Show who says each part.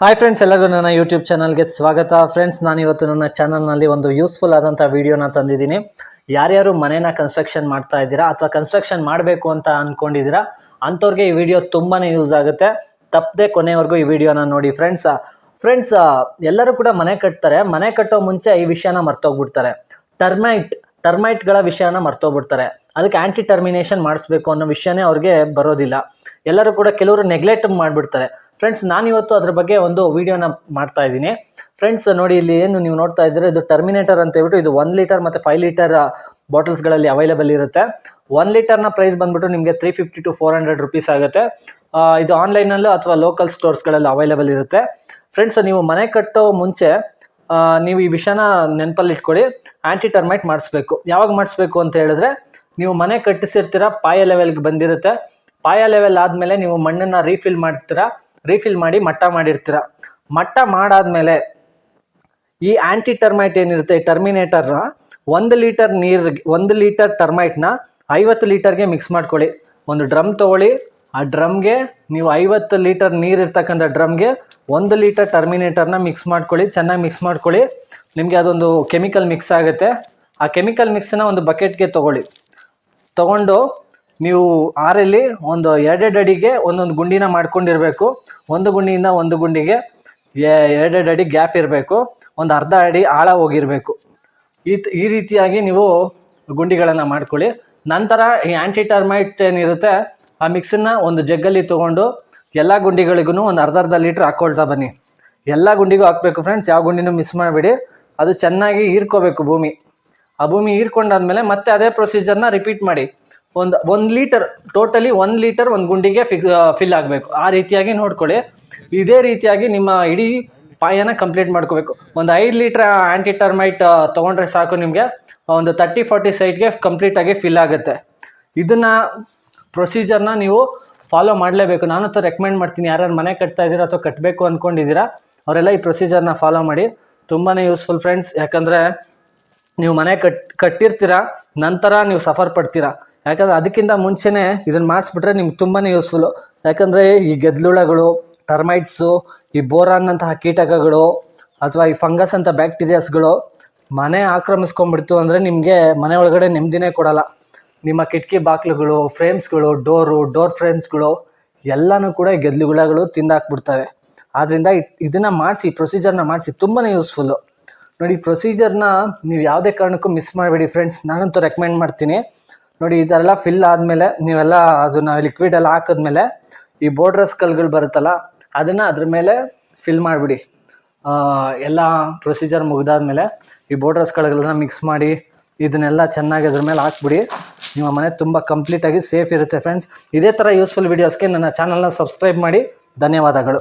Speaker 1: Hi friends ಎಲ್ಲರೂ ನನ್ನ YouTube ಚಾನಲ್ಗೆ ಸ್ವಾಗತ. ಫ್ರೆಂಡ್ಸ್ ನಾನು ಇವತ್ತು ನನ್ನ ಚಾನಲ್ನಲ್ಲಿ ಒಂದು ಯೂಸ್ಫುಲ್ ಆದಂಥ ವೀಡಿಯೋನ ತಂದಿದ್ದೀನಿ. ಯಾರ್ಯಾರು ಮನೇನ ಕನ್ಸ್ಟ್ರಕ್ಷನ್ ಮಾಡ್ತಾ ಇದ್ದೀರಾ ಅಥವಾ ಕನ್ಸ್ಟ್ರಕ್ಷನ್ ಮಾಡಬೇಕು ಅಂತ ಅಂದ್ಕೊಂಡಿದ್ದೀರಾ ಅಂಥವ್ರಿಗೆ ಈ ವಿಡಿಯೋ ತುಂಬಾ ಯೂಸ್ ಆಗುತ್ತೆ. ತಪ್ಪದೆ ಕೊನೆವರೆಗೂ ಈ ವಿಡಿಯೋನ ನೋಡಿ ಫ್ರೆಂಡ್ಸ್ ಫ್ರೆಂಡ್ಸ್ ಎಲ್ಲರೂ ಕೂಡ ಮನೆ ಕಟ್ತಾರೆ. ಮನೆ ಕಟ್ಟೋ ಮುಂಚೆ ಈ ವಿಷಯನ ಮರ್ತೋಗ್ಬಿಡ್ತಾರೆ. ಟರ್ಮೈಟ್ ಟರ್ಮೈಟ್ಗಳ ವಿಷಯನ ಮರ್ತೋಗ್ಬಿಡ್ತಾರೆ. ಅದಕ್ಕೆ ಆ್ಯಂಟಿ ಟರ್ಮಿನೇಷನ್ ಮಾಡಿಸ್ಬೇಕು ಅನ್ನೋ ವಿಷಯನೇ ಅವ್ರಿಗೆ ಬರೋದಿಲ್ಲ. ಎಲ್ಲರೂ ಕೂಡ ಕೆಲವರು ನೆಗ್ಲೆಕ್ಟ್ ಮಾಡಿಬಿಡ್ತಾರೆ. ಫ್ರೆಂಡ್ಸ್ ನಾನಿವತ್ತು ಅದ್ರ ಬಗ್ಗೆ ಒಂದು ವಿಡಿಯೋನ ಮಾಡ್ತಾ ಇದ್ದೀನಿ. ಫ್ರೆಂಡ್ಸ್ ನೋಡಿ, ಇಲ್ಲಿ ಏನು ನೀವು ನೋಡ್ತಾ ಇದ್ದೀರಾ, ಇದು ಟರ್ಮಿನೇಟರ್ ಅಂತ ಹೇಳ್ಬಿಟ್ಟು ಇದು ಒನ್ ಲೀಟರ್ ಮತ್ತು ಫೈವ್ ಲೀಟರ್ ಬಾಟಲ್ಸ್ಗಳಲ್ಲಿ ಅವೈಲೇಬಲ್ ಇರುತ್ತೆ. ಒನ್ ಲೀಟರ್ನ ಪ್ರೈಸ್ ಬಂದ್ಬಿಟ್ಟು ನಿಮಗೆ three fifty to four hundred rupees ಆಗುತ್ತೆ. ಇದು ಆನ್ಲೈನಲ್ಲೂ ಅಥವಾ ಲೋಕಲ್ ಸ್ಟೋರ್ಸ್ಗಳಲ್ಲಿ ಅವೈಲೇಬಲ್ ಇರುತ್ತೆ. ಫ್ರೆಂಡ್ಸ್ ನೀವು ಮನೆ ಕಟ್ಟೋ ಮುಂಚೆ ನೀವು ಈ ವಿಷಯನ ನೆನಪಲ್ಲಿ ಇಟ್ಕೊಳ್ಳಿ. ಆಂಟಿ ಟರ್ಮೈಟ್ ಮಾಡಿಸ್ಬೇಕು. ಯಾವಾಗ ಮಾಡಿಸ್ಬೇಕು ಅಂತ ಹೇಳಿದ್ರೆ, ನೀವು ಮನೆ ಕಟ್ಟಿಸಿರ್ತೀರ, ಪಾಯ ಲೆವೆಲ್ಗೆ ಬಂದಿರುತ್ತೆ. ಪಾಯ ಲೆವೆಲ್ ಆದಮೇಲೆ ನೀವು ಮಣ್ಣನ್ನು ರೀಫಿಲ್ ಮಾಡ್ತೀರಾ. ರೀಫಿಲ್ ಮಾಡಿ ಮಟ್ಟ ಮಾಡಿರ್ತೀರ? ಮಟ್ಟ ಮಾಡಾದ್ಮೇಲೆ ಈ ಆಂಟಿ ಟರ್ಮೈಟ್ ಏನಿರುತ್ತೆ ಟರ್ಮಿನೇಟರ್ನ ಒಂದು ಲೀಟರ್ ನೀರ್ ಒಂದು ಲೀಟರ್ ಟರ್ಮೈಟ್ನ ಐವತ್ತು ಲೀಟರ್ಗೆ ಮಿಕ್ಸ್ ಮಾಡ್ಕೊಳ್ಳಿ. ಒಂದು ಡ್ರಮ್ ತೊಗೊಳ್ಳಿ, ಆ ಡ್ರಮ್ಗೆ ನೀವು ಐವತ್ತು ಲೀಟರ್ ನೀರು ಇರ್ತಕ್ಕಂಥ ಡ್ರಮ್ಗೆ ಒಂದು ಲೀಟರ್ ಟರ್ಮಿನೇಟರ್ನ ಮಿಕ್ಸ್ ಮಾಡ್ಕೊಳ್ಳಿ, ಚೆನ್ನಾಗಿ ಮಿಕ್ಸ್ ಮಾಡ್ಕೊಳ್ಳಿ. ನಿಮಗೆ ಅದೊಂದು ಕೆಮಿಕಲ್ ಮಿಕ್ಸ್ ಆಗುತ್ತೆ. ಆ ಕೆಮಿಕಲ್ ಮಿಕ್ಸನ್ನ ಒಂದು ಬಕೆಟ್ಗೆ ತೊಗೊಳ್ಳಿ. ತಗೊಂಡು ನೀವು ಆರಲ್ಲಿ ಒಂದು ಎರಡೆರಡು ಅಡಿಗೆ ಒಂದೊಂದು ಗುಂಡಿನ ಮಾಡ್ಕೊಂಡಿರಬೇಕು. ಒಂದು ಗುಂಡಿಯಿಂದ ಒಂದು ಗುಂಡಿಗೆ ಎರಡೆರಡು ಅಡಿ ಗ್ಯಾಪ್ ಇರಬೇಕು. ಒಂದು ಅರ್ಧ ಅಡಿ ಆಳ ಹೋಗಿರಬೇಕು. ಈ ಈ ರೀತಿಯಾಗಿ ನೀವು ಗುಂಡಿಗಳನ್ನು ಮಾಡ್ಕೊಳ್ಳಿ. ನಂತರ ಈ ಆ್ಯಂಟಿ ಟರ್ಮೈಟ್ ಏನಿರುತ್ತೆ, ಆ ಮಿಕ್ಸನ್ನ ಒಂದು ಜಗ್ಗಲ್ಲಿ ತೊಗೊಂಡು ಎಲ್ಲ ಗುಂಡಿಗಳಿಗೂ ಒಂದು ಅರ್ಧ ಅರ್ಧ ಲೀಟ್ರ್ ಹಾಕ್ಕೊಳ್ತಾ ಬನ್ನಿ. ಎಲ್ಲ ಗುಂಡಿಗೂ ಹಾಕಬೇಕು ಫ್ರೆಂಡ್ಸ್ ಯಾವ ಗುಂಡಿನೂ ಮಿಸ್ ಮಾಡಬೇಡಿ. ಅದು ಚೆನ್ನಾಗಿ ಹೀರ್ಕೋಬೇಕು ಭೂಮಿ. ಆ ಭೂಮಿ ಹೀರ್ಕೊಂಡಾದ್ಮೇಲೆ ಮತ್ತೆ ಅದೇ ಪ್ರೊಸೀಜರ್ನ ರಿಪೀಟ್ ಮಾಡಿ. ಒಂದು ಒಂದು ಲೀಟರ್, ಟೋಟಲಿ ಒಂದು ಲೀಟರ್ ಒಂದು ಗುಂಡಿಗೆ ಫಿಕ್ ಫಿಲ್ ಆಗಬೇಕು. ಆ ರೀತಿಯಾಗಿ ನೋಡ್ಕೊಳ್ಳಿ. ಇದೇ ರೀತಿಯಾಗಿ ನಿಮ್ಮ ಇಡೀ ಪಾಯನ ಕಂಪ್ಲೀಟ್ ಮಾಡ್ಕೋಬೇಕು. ಒಂದು ಐದು ಲೀಟ್ರ್ ಆ್ಯಂಟಿ ಟರ್ಮೈಟ್ ತೊಗೊಂಡ್ರೆ ಸಾಕು ನಿಮಗೆ. ಒಂದು ತರ್ಟಿ, ಫೋರ್ಟಿ ಸೈಟ್ಗೆ ಕಂಪ್ಲೀಟಾಗಿ ಫಿಲ್ ಆಗುತ್ತೆ. ಇದನ್ನು ಪ್ರೊಸೀಜರ್ನ ನೀವು ಫಾಲೋ ಮಾಡಲೇಬೇಕು. ನಾನು ತ ರೆಕಮೆಂಡ್ ಮಾಡ್ತೀನಿ. ಯಾರ್ಯಾರು ಮನೆ ಕಟ್ತಾ ಇದ್ದೀರಾ ಅಥವಾ ಕಟ್ಟಬೇಕು ಅಂದ್ಕೊಂಡಿದ್ದೀರಾ ಅವರೆಲ್ಲ ಈ ಪ್ರೊಸೀಜರ್ನ ಫಾಲೋ ಮಾಡಿ. ತುಂಬಾ ಯೂಸ್ಫುಲ್ ಫ್ರೆಂಡ್ಸ್ ಯಾಕಂದರೆ, ನೀವು ಮನೆ ಕಟ್, ಕಟ್ಟಿರ್ತೀರ, ನಂತರ ನೀವು ಸಫರ್ ಪಡ್ತೀರಾ. ಯಾಕಂದರೆ ಅದಕ್ಕಿಂತ ಮುಂಚೆನೇ ಇದನ್ನ ಮಾಡಿಸ್ಬಿಟ್ರೆ ನಿಮ್ಗೆ ತುಂಬಾ ಯೂಸ್ಫುಲ್ಲು ಯಾಕಂದರೆ ಈ ಗೆದ್ಲುಳಗಳು ಟರ್ಮೈಟ್ಸು ಈ ಬೋರಾನ್ ಅಂತಹ ಕೀಟಕಗಳು ಅಥವಾ ಈ ಫಂಗಸ್ ಅಂತ ಬ್ಯಾಕ್ಟೀರಿಯಾಸ್ಗಳು ಮನೆ ಆಕ್ರಮಿಸ್ಕೊಂಡ್ಬಿಡ್ತು ಅಂದರೆ ನಿಮಗೆ ಮನೆ ಒಳಗಡೆ ನೆಮ್ಮದಿನೇ ಕೊಡಲ್ಲ. ನಿಮ್ಮ ಕಿಟಕಿ ಬಾಕ್ಲುಗಳು ಫ್ರೇಮ್ಸ್ಗಳು ಡೋರು ಡೋರ್ ಫ್ರೇಮ್ಸ್ಗಳು ಎಲ್ಲನೂ ಕೂಡ ಈ ಗೆದ್ಲುಗಳಗಳು ತಿಂದಾಕ್ಬಿಡ್ತವೆ. ಆದ್ದರಿಂದ ಇದನ್ನು ಮಾಡಿಸಿ ಪ್ರೊಸೀಜರ್ನ ಮಾಡಿಸಿ ತುಂಬಾ ಯೂಸ್ಫುಲ್ಲು ನೋಡಿ ಪ್ರೊಸೀಜರ್ನ ನೀವು ಯಾವುದೇ ಕಾರಣಕ್ಕೂ ಮಿಸ್ ಮಾಡಬೇಡಿ ಫ್ರೆಂಡ್ಸ್ ನಾನಂತೂ ರೆಕಮೆಂಡ್ ಮಾಡ್ತೀನಿ. ನೋಡಿ, ಈ ಥರ ಎಲ್ಲ ಫಿಲ್ ಆದಮೇಲೆ ನೀವೆಲ್ಲ ಅದನ್ನು ಲಿಕ್ವಿಡ್ ಎಲ್ಲ ಹಾಕಿದ್ಮೇಲೆ ಈ ಬೋರ್ಡ್ರಸ್ ಕಲ್ಗಳು ಬರುತ್ತಲ್ಲ, ಅದನ್ನು ಅದ್ರ ಮೇಲೆ ಫಿಲ್ ಮಾಡಿಬಿಡಿ. ಎಲ್ಲ ಪ್ರೊಸೀಜರ್ ಮುಗಿದಾದ್ಮೇಲೆ ಈ ಬೋರ್ಡ್ರಸ್ ಕಲ್ಗಳನ್ನ ಮಿಕ್ಸ್ ಮಾಡಿ ಇದನ್ನೆಲ್ಲ ಚೆನ್ನಾಗಿ ಅದ್ರ ಮೇಲೆ ಹಾಕ್ಬಿಡಿ. ನಿಮ್ಮ ಮನೆ ತುಂಬ ಕಂಪ್ಲೀಟಾಗಿ ಸೇಫ್ ಇರುತ್ತೆ ಫ್ರೆಂಡ್ಸ್ ಇದೇ ಥರ ಯೂಸ್ಫುಲ್ ವೀಡಿಯೋಸ್ಗೆ ನನ್ನ ಚಾನಲ್ನ ಸಬ್ಸ್ಕ್ರೈಬ್ ಮಾಡಿ. ಧನ್ಯವಾದಗಳು.